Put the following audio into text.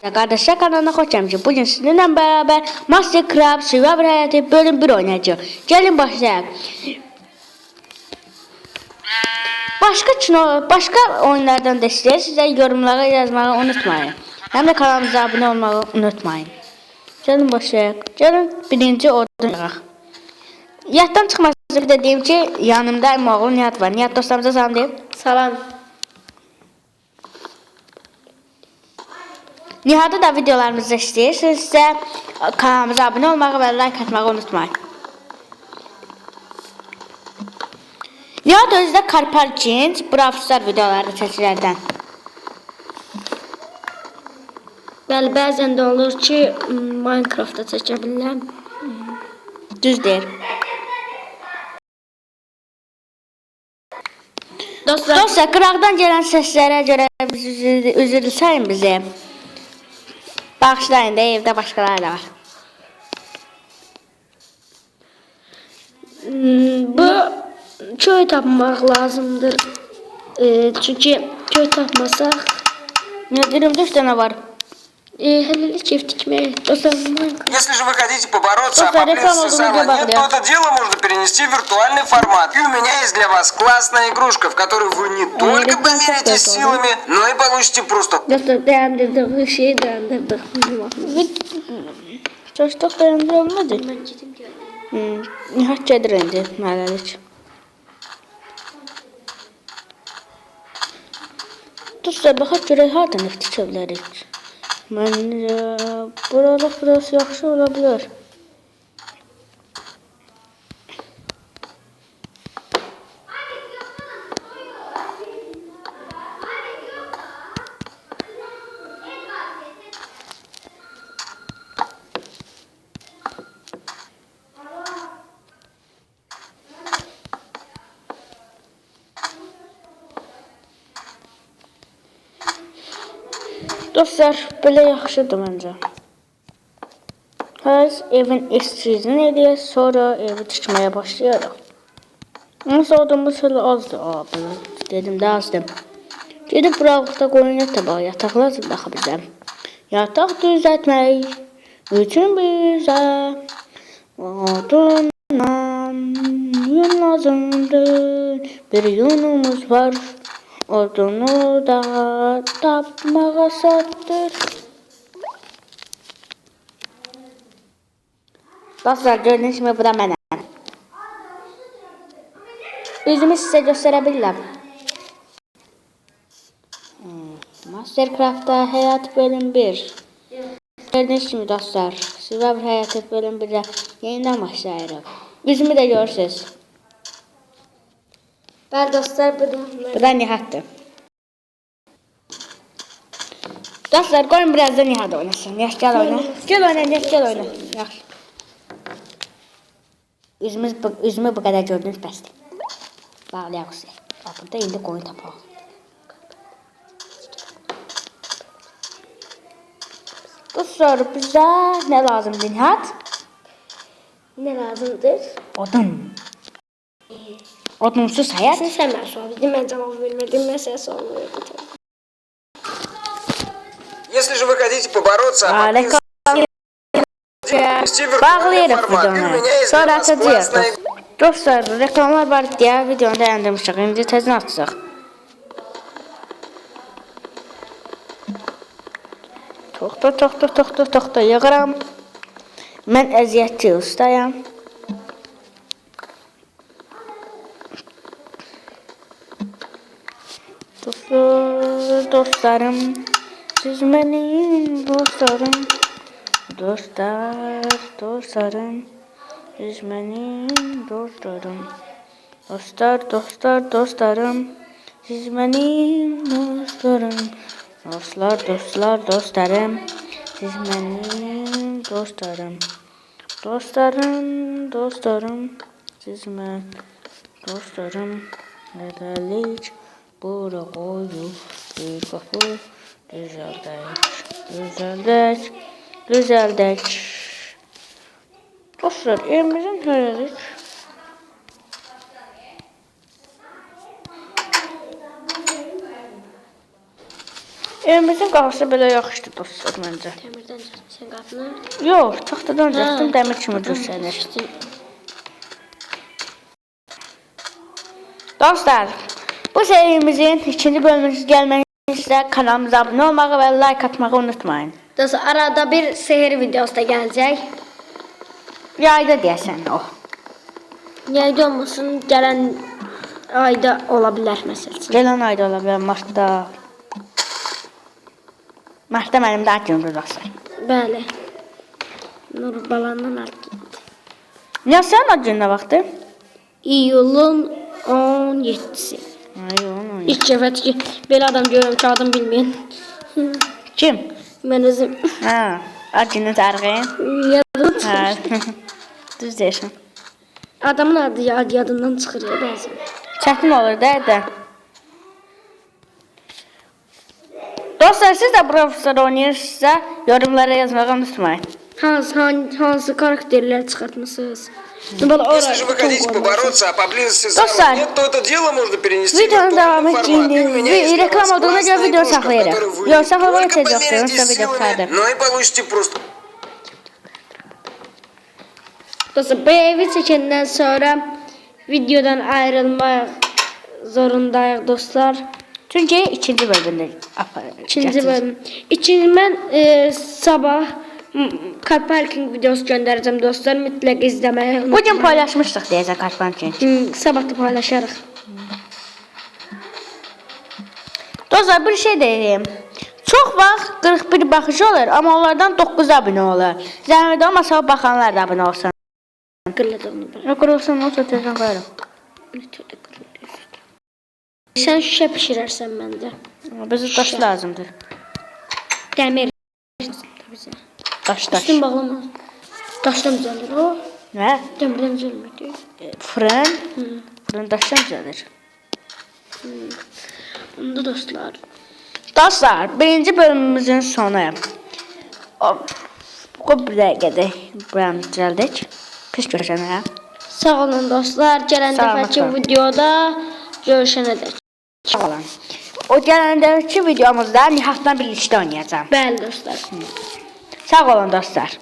Qardaşlar kanalına xoş gəlmişik. Bugün sizinlə bərabər Mastercraft Survivor həyəti bölüm 1 oynayacağıq. Gəlin başlayaq. Başqa kino, başqa oyunlardan da istəyirsiniz, yorumlara yazmağı unutmayın. Həm də kanalımıza abunə olmağı unutmayın. Gəlin başlayaq. Gəlin birinci odun yaraq. Yaddan çıxmasın bir də deyim ki, yanımda İmoğlu Nihat var. Nihat dostlarımıza salam deyim. Salam. Nihat'ı da videolarımızı istəyirsinizsə kanalımıza abunə olmağı və like atmağı unutmayın. Nihat özü də Karpalçinç, Brawl Star videoları çəkilərdən. Bəli, bəzən də olur ki, Minecraft-da çəkə bilirəm. Düz deyir. Dostlar, Dostlar, qıraqdan gələn səslərə görə üzr- bizi. Bağışlayın da evdə başqaları da var. m, bu köy tapmaq lazımdır. E, çünki köy tapmasaq, Niyə 24 dənə var? Если же вы хотите побороться, а то это дело можно перенести в виртуальный формат. И у меня есть для вас классная игрушка, в которой вы не ну, только помиритесь силами, но и получите просто... Что, что, что, Не хочу дренди, надо лечь. Тут себе хочу регати, не втічав для річ. Məncə buralıq biraz yaxşı ola bilər. Dostlar, belə yaxşıdır məncə. Həz evin eskizini eləyək, sonra evi tikməyə başlayarıq. Nasıl odamız hələ azdır. Aa, belə dedim də azdır. Gedib buralıqda qoyun yatağa, yataqlar baxa bizə. Yataq düzəltmək üçün bizə odundan yun lazımdır. Bir yunumuz var. Odunu da tapmağa satır. Dostlar gördüğünüz gibi bu da mənəm. Üzümü sizə göstərə bilirəm. Mastercraft'da həyat bölüm 1. Gördüğünüz kimi dostlar, Survivor həyatı bölüm 1'də yenidən başlayırıq. Üzümü də görürsünüz. Bəli, dostlar, bu da Bu da. Dostlar koyun biraz da Nihat oynasın. Yaş gel oyna. Gel oyna, yaş gel oyna. Yaxşı. Üzümüz üzümü bu kadar gördünüz bəsdir. Bağlayaq. Bax, burada indi koyun tapaq. Dostlar bizə nə lazımdır Nihat? nə lazımdır? Odun. Odunsuz həyat. Sən sən mən sual verdin, mən cavab vermədim, mən sənə sual verdim. Если же вы хотите побороться, а Harika. поблизости перенести в виртуальный Bağlayırıq формат. И у videonu. меня есть для Sonra вас atacağıq. классная Dostlar, reklamlar var deyə videonu dayandırmışıq. İndi təzən atacaq. Toxta, toxta, toxta, toxta yığıram. Mən əziyyətli ustayam. Dostlarım, siz mənim dostlarım. Dostlar, dostlarım. Siz mənim dostlarım. Dostlar, dostlar, dostlarım. Siz mənim dostlarım. Dostlar, dostlar, dostlarım. Siz mənim dostlarım. Dostlarım, dostlarım. Siz mən dostlarım. Nədəlik bura qoyub bir qapı düzəldək, düzəldək, düzəldək. Dostlar, evimizin hörədik. Evimizin qapısı belə yaxşıdır dostlar məncə. Dəmirdən çəksən qapını. Yox, taxtadan cəsdim Ha. dəmir kimi. İşte, Dostlar, bu serimizin ikinci bölümünü gəlməyinizdə kanalımıza abunə olmağı və like atmağı unutmayın. Dostlar arada bir sehir videosu da gələcək. Yayda deyəsən o. Yayda olmasın, gələn ayda ola bilər məsələn. Gələn ayda ola bilər, martda. Martda mənim də ad günümdür dostlar. Bəli. Nur balandan artıq. Ya sənin ad gününə vaxtı? İyulun 17-si. Ay, onu. İlk ki, belə adam görürəm ki, adım bilməyən. Kim? Mən özüm Hə, ad günü tarixi. yadım. Hə. Düz deyirsən. Adamın adı yad yadından çıxır ya bəzən. Çətin olur da də. Dostlar siz də professor oynayırsınızsa yorumlara yazmağı unutmayın. Hansı hansı, karakterlər çıxartmısınız? Belə Если же вы хотите побороться, а поблизости Достань. зала нет, то это дело можно перенести в Videonun devamı виртуальный формат. И у için меня есть для reklam вас olduğuna göre классная video игрушка, в saklayalım. которой вы Yok, не saklamak только için yok, померитесь yoksa video силами, kaydı. но и получите просто Dostlar bu evi çəkəndən sonra videodan ayrılmaq zorundayıq dostlar. Çünkü ikinci bölümde aparacağız. İkinci bölüm. İkinci mən e, sabah m, car parking videosu göndərəcəm dostlar. Mütləq izləməyi unutmayın. Bugün paylaşmıştık diyeceğim Karpan için. Hı, sabah da paylaşarıq. Dostlar bir şey diyeyim. Çok vaxt 41 baxıcı olur ama onlardan 9 abone olur. Zəhmət olmasa baxanlar da abone olsun. Ne kurulsun olsa telefon koyarım. Sən şüşə bişirərsən məndə. Bize taş lazımdır. Dəmir. Taş taş. Üstün bağlama. Daşdan düzəlir o. Ne? Dəmirdən düzəlmir. E, Fırın. Fırın taştan düzelir. Onda dostlar. Dostlar birinci bölümümüzün sonu. Bu bir dəqiqədə buranı düzəldik. Pis görüşənə. Sağ olun dostlar. Gələn dəfəki videoda görüşənədək. Sağ olun. O gələndəki videomuzda Nihatla birlikdə oynayacağam. Bəli dostlar. Sağ olun dostlar.